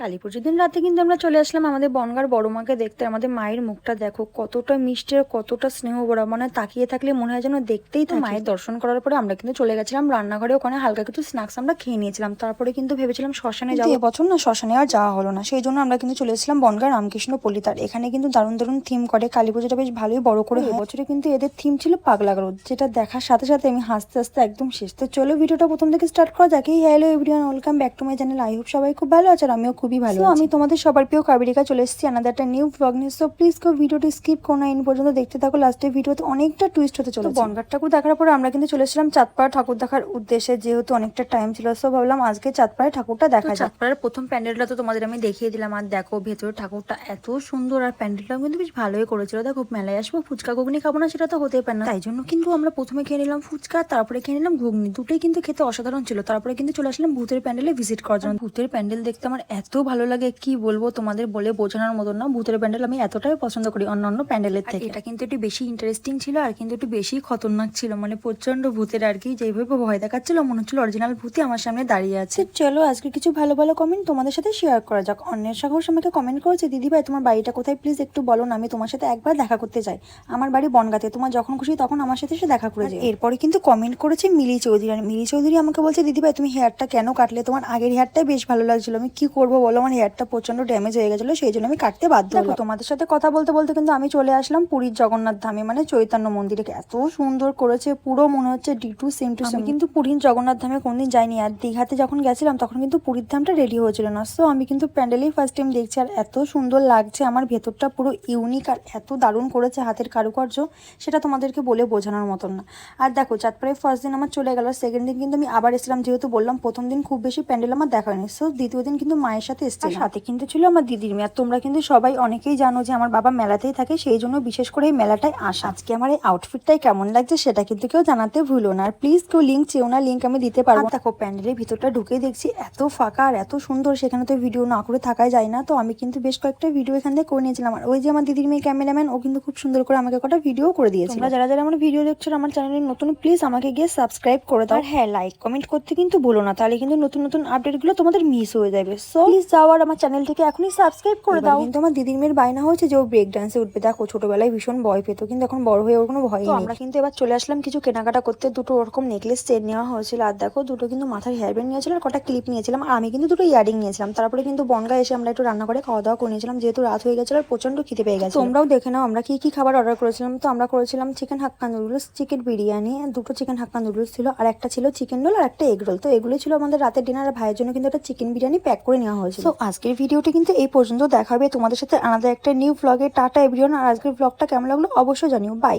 কালী পুজোর দিন রাতে কিন্তু আমরা চলে আসলাম আমাদের বনগার বড় মাকে দেখতে আমাদের মায়ের মুখটা দেখো কতটা মিষ্টি আর কতটা স্নেহ বড় মানে তাকিয়ে থাকলে মনে হয় যেন দেখতেই তো মায়ের দর্শন করার পরে আমরা কিন্তু চলে গেছিলাম রান্নাঘরে ওখানে হালকা কিছু স্ন্যাক্স আমরা খেয়ে নিয়েছিলাম। তারপরে কিন্তু ভেবেছিলাম শ্মশানে যাব। বছর না শ্মশানে আর যাওয়া হলো না সেই জন্য আমরা কিন্তু চলে এসেছিলাম বনগা রামকৃষ্ণ পল্লিতার। এখানে কিন্তু দারুণ দারুণ থিম করে কালী পুজোটা বেশ ভালোই বড় করে হয়। বছরে কিন্তু এদের থিম ছিল পাগলা রোদ যেটা দেখার সাথে সাথে আমি হাসতে হাসতে একদম শেষ। তো চলো ভিডিওটা প্রথম থেকে স্টার্ট করা যাক। এই hello everyone welcome back to my channel I hope সবাই খুব ভালো আছে আর আমিও খুবই ভালো আমি তোমাদের সবার প্রিয় কাবেরিকা চলে এসেছি আনাদার একটা নিউ ব্লগ নিয়ে। সো প্লিজ কেউ ভিডিওটি স্কিপ করো না ইন পর্যন্ত দেখতে থাকো। লাস্টের ভিডিওতে অনেকটা টুইস্ট হতে চলে বনগার ঠাকুর দেখার পরে আমরা কিন্তু চলে এসেছিলাম চাঁদপাড়া ঠাকুর দেখার উদ্দেশ্যে যেহেতু অনেকটা টাইম ছিল। সো ভাবলাম আজকে চাঁদপাড়া ঠাকুরটা দেখা চাঁদপাড়ার প্রথম প্যান্ডেলটা তো তোমাদের আমি দেখিয়ে দিলাম। আর দেখো ভেতরে ঠাকুরটা এত সুন্দর আর প্যান্ডেলটাও কিন্তু বেশ ভালোই করেছিল। দেখো মেলায় আসব ফুচকা ঘুগনি খাব না সেটা তো হতেই পারে না। তাই জন্য কিন্তু আমরা প্রথমে খেয়ে নিলাম ফুচকা তারপরে খেয়ে নিলাম ঘুগনি। দুটোই কিন্তু খেতে অসাধারণ ছিল। তারপরে কিন্তু চলে আসলাম ভূতের প্যান্ডেলে ভিজিট করার জন্য। ভূতের প্যান্ডেল দেখতে আমার এত ভালো লাগে কি বলব তোমাদের বলে বোঝানোর মতন না। ভূতের প্যান্ডেল আমি এতটাই পছন্দ করি অন্যান্য প্যান্ডেলের থেকে। এটা কিন্তু একটু বেশি ইন্টারেস্টিং ছিল আর কিন্তু একটু বেশি খতরনাক ছিল। মানে প্রচণ্ড ভূতের আর কি যেভাবে ভয় দেখাচ্ছিল মনে হচ্ছিল অরিজিনাল ভূতই আমার সামনে দাঁড়িয়ে আছে। চলো আজকে কিছু ভালো ভালো কমেন্ট তোমাদের সাথে শেয়ার করা যাক। অন্যের সাহস আমাকে কমেন্ট করেছে দিদি ভাই তোমার বাড়িটা কোথায়? প্লিজ একটু বলো না আমি তোমার সাথে একবার দেখা করতে চাই আমার বাড়ি বনগাতে তোমার যখন খুশি তখন আমার সাথে সে দেখা করে যায় এরপরে কিন্তু কমেন্ট করেছে মিলি চৌধুরী। আর মিলি চৌধুরী আমাকে বলছে দিদি ভাই তুমি হেয়ারটা কেন কাটলে? তোমার আগের হেয়ারটাই বেশ ভালো লাগছিল। আমি কি করব বলো আমার হেয়ারটা প্রচণ্ড ড্যামেজ হয়ে গেছিল সেই জন্য আমি কাটতে বাধ্য হলাম। তোমাদের সাথে কথা বলতে বলতে কিন্তু আমি চলে আসলাম পুরীর জগন্নাথ ধামে মানে চৈতন্য মন্দিরে। এত সুন্দর করেছে পুরো মনে হচ্ছে ditto same to same কিন্তু পুরীর জগন্নাথ ধামে কোনদিন যাইনি আর দীঘাতে যখন গেছিলাম তখন কিন্তু পুরীর ধামটা রেডি হয়েছিল না। সো আমি কিন্তু প্যান্ডেলেই ফার্স্ট টাইম দেখছি আর এত সুন্দর লাগছে আমার ভেতরটা পুরো ইউনিক আর এত দারুণ করেছে হাতের কারুকার্য সেটা তোমাদেরকে বলে বোঝানোর মতন না। আর দেখো চাঁদপাড়ায় ফার্স্ট দিন আমার চলে গেল সেকেন্ড দিন কিন্তু আমি আবার এসেছিলাম যেহেতু বললাম প্রথম দিন খুব বেশি প্যান্ডেল আমার দেখা হয়নি। সো দ্বিতীয় দিন কিন্তু মায়ের সাথে এসেছি সাথে কিন্তু ছিল আমার দিদির মেয়ে। আর তোমরা কিন্তু সবাই অনেকেই জানো যে আমার বাবা মেলাতেই থাকে সেই জন্য বিশেষ করে এই মেলাটায় আসা। আজকে আমার এই আউটফিটটাই কেমন লাগছে সেটা কিন্তু কেউ জানাতে ভুলো না। আর প্লিজ কেউ লিঙ্ক চেও না লিঙ্ক আমি দিতে পারব। দেখো প্যান্ডেলের ভিতরটা ঢুকে দেখছি এত ফাঁকা আর এত সুন্দর সেখানে তো ভিডিও না করে থাকাই যায় না। তো আমি কিন্তু বেশ কয়েকটা ভিডিও এখান থেকে করে নিয়েছিলাম। আর ওই যে আমার দিদির মেয়ে ক্যামেরাম্যান ও কিন্তু খুব সুন্দর করে আমাকে কটা ভিডিও করে দিয়েছে তোমরা যারা যারা আমার ভিডিও দেখছ আমার চ্যানেলের নতুন প্লিজ আমাকে গিয়ে সাবস্ক্রাইব করে দাও। আর হ্যাঁ লাইক কমেন্ট করতে কিন্তু বলো না। তাহলে কিন্তু নতুন নতুন আপডেটগুলো তোমাদের মিস হয়ে যাবে। সো প্লিজ যাও আর আমার চ্যানেলটিকে এখনই সাবস্ক্রাইব করে দাও। কিন্তু আমার দিদির মেয়ের বায়না হয়েছে যে ও ব্রেক ডান্সে উঠবে। দেখো ছোটবেলায় ভীষণ ভয় পেতো কিন্তু এখন বড় হয়ে ওর কোনো ভয় নেই। আমরা কিন্তু এবার চলে আসলাম কিছু কেনাকাটা করতে। দুটো ওরকম নেকলেস চেন নেওয়া হয়েছিল। আর দেখো দুটো কিন্তু মাথার হেয়ার ব্যান্ড নিয়েছিল আর কটা ক্লিপ নিয়েছিলাম। আর আমি কিন্তু দুটো ইয়ারিং নিয়েছিলাম। তারপরে কিন্তু বনগা এসে আমরা একটু রান্না করে খাওয়া দাওয়া করে নিয়েছিলাম। যেহেতু রাত হয়ে গেছিল আর প্রচণ্ড খিদে পেয়ে গেছে তোমরাও দেখে নাও আমরা কি কি খাবার অর্ডার করেছিলাম। তো আমরা করেছিলাম chicken hakka noodles chicken biryani দুটো চিকেন হাক্কা নুডলস ছিল। আর একটা ছিল চিকেন রোল আর একটা এগ রোল তো এগুলো ছিল আমাদের রাতের ডিনার আর ভাইয়ের জন্য কিন্তু একটা চিকেন বিরিয়ানি প্যাক করে নেওয়া হয়েছিল তো আজকের ভিডিওটি কিন্তু এই পর্যন্ত দেখাবে। তোমাদের সাথে আলাদা একটা নিউ ব্লগে টাটা এভরিওন আর আজকের ব্লগটা কেমন লাগল অবশ্যই জানিও। বাই